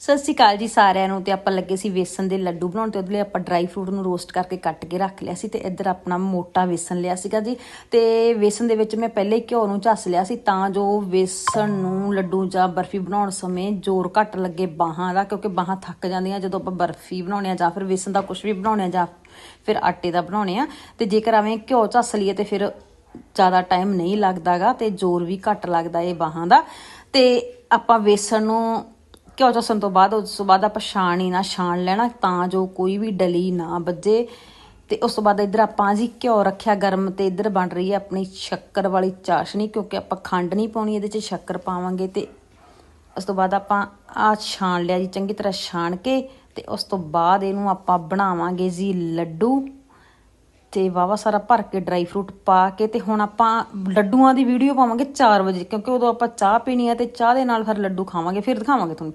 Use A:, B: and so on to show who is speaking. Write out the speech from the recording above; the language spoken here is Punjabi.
A: ਸਤਿ ਸ਼੍ਰੀ ਅਕਾਲ ਜੀ ਸਾਰਿਆਂ ਨੂੰ ਤੇ ਆਪਾਂ ਲੱਗੇ ਸੀ ਵੇਸਣ ਦੇ ਲੱਡੂ ਬਣਾਉਣ ਤੇ ਉਹਦੇ ਲਈ ਆਪਾਂ ਡਰਾਈ ਫਰੂਟ ਨੂੰ ਰੋਸਟ ਕਰਕੇ ਕੱਟ ਕੇ ਰੱਖ ਲਿਆ ਸੀ ਤੇ ਇੱਧਰ ਆਪਣਾ ਮੋਟਾ ਵੇਸਣ ਲਿਆ ਸੀਗਾ ਜੀ। ਤੇ ਵੇਸਣ ਦੇ ਵਿੱਚ ਮੈਂ ਪਹਿਲੇ ਹੀ ਘਿਓ ਨੂੰ ਝੱਸ ਲਿਆ ਸੀ ਤਾਂ ਜੋ ਵੇਸਣ ਨੂੰ ਲੱਡੂ ਜਾਂ ਬਰਫੀ ਬਣਾਉਣ ਸਮੇਂ ਜ਼ੋਰ ਘੱਟ ਲੱਗੇ ਬਾਹਾਂ ਦਾ, ਕਿਉਂਕਿ ਬਾਹਾਂ ਥੱਕ ਜਾਂਦੀਆਂ ਜਦੋਂ ਆਪਾਂ ਬਰਫੀ ਬਣਾਉਣੇ ਆ ਜਾਂ ਫਿਰ ਵੇਸਣ ਦਾ ਕੁਝ ਵੀ ਬਣਾਉਣੇ ਆ ਜਾਂ ਫਿਰ ਆਟੇ ਦਾ ਬਣਾਉਣੇ ਆ ਤੇ ਜੇਕਰ ਐਵੇਂ ਘਿਓ ਝੱਸ ਲਈਏ ਤੇ ਫਿਰ ਜ਼ਿਆਦਾ ਟਾਈਮ ਨਹੀਂ ਲੱਗਦਾਗਾ ਤੇ ਜ਼ੋਰ ਵੀ ਘੱਟ ਲੱਗਦਾ ਇਹ ਬਾਹਾਂ ਦਾ। ਤੇ ਆਪਾਂ ਵੇਸਣ ਨੂੰ ਘਿਓ ਚਸਣ ਤੋਂ ਬਾਅਦ, ਉਸ ਤੋਂ ਬਾਅਦ ਆਪਾਂ ਛਾਣ ਹੀ ਨਾ ਛਾਣ ਲੈਣਾ, ਤਾਂ ਜੋ ਕੋਈ ਵੀ ਡਲੀ ਨਾ ਵੱਜੇ। ਤੇ ਉਸ ਤੋਂ ਬਾਅਦ ਇੱਧਰ ਆਪਾਂ ਜੀ ਘਿਓ ਰੱਖਿਆ ਗਰਮ ਤੇ ਇੱਧਰ ਬਣ ਰਹੀ ਹੈ ਆਪਣੀ ਸ਼ੱਕਰ ਵਾਲੀ ਚਾਸ਼ਨੀ, ਕਿਉਂਕਿ ਆਪਾਂ ਖੰਡ ਨਹੀਂ ਪਾਉਣੀ, ਇਹਦੇ 'ਚ ਸ਼ੱਕਰ ਪਾਵਾਂਗੇ ਤੇ ਉਸ ਤੋਂ ਬਾਅਦ ਆਪਾਂ ਆ ਛਾਣ ਲਿਆ ਜੀ, ਚੰਗੀ ਤਰ੍ਹਾਂ ਛਾਣ ਕੇ ਤੇ ਉਸ ਤੋਂ ਬਾਅਦ ਇਹਨੂੰ ਆਪਾਂ ਬਣਾਵਾਂਗੇ ਜੀ ਲੱਡੂ। ਤੇ ਵਾਵਾ ਸਾਰਾ ਭਰ ਕੇ ਡਰਾਈ ਫਰੂਟ ਪਾ ਕੇ ਤੇ ਹੁਣ ਆਪਾਂ ਲੱਡੂਆਂ ਦੀ ਵੀਡੀਓ ਪਾਵਾਂਗੇ 4 ਵਜੇ, ਕਿਉਂਕਿ ਉਦੋਂ ਆਪਾਂ ਚਾਹ ਪੀਣੀ ਹੈ ਤੇ ਚਾਹ ਦੇ ਨਾਲ ਫਿਰ ਲੱਡੂ ਖਾਵਾਂਗੇ, ਫਿਰ ਦਿਖਾਵਾਂਗੇ ਤੁਹਾਨੂੰ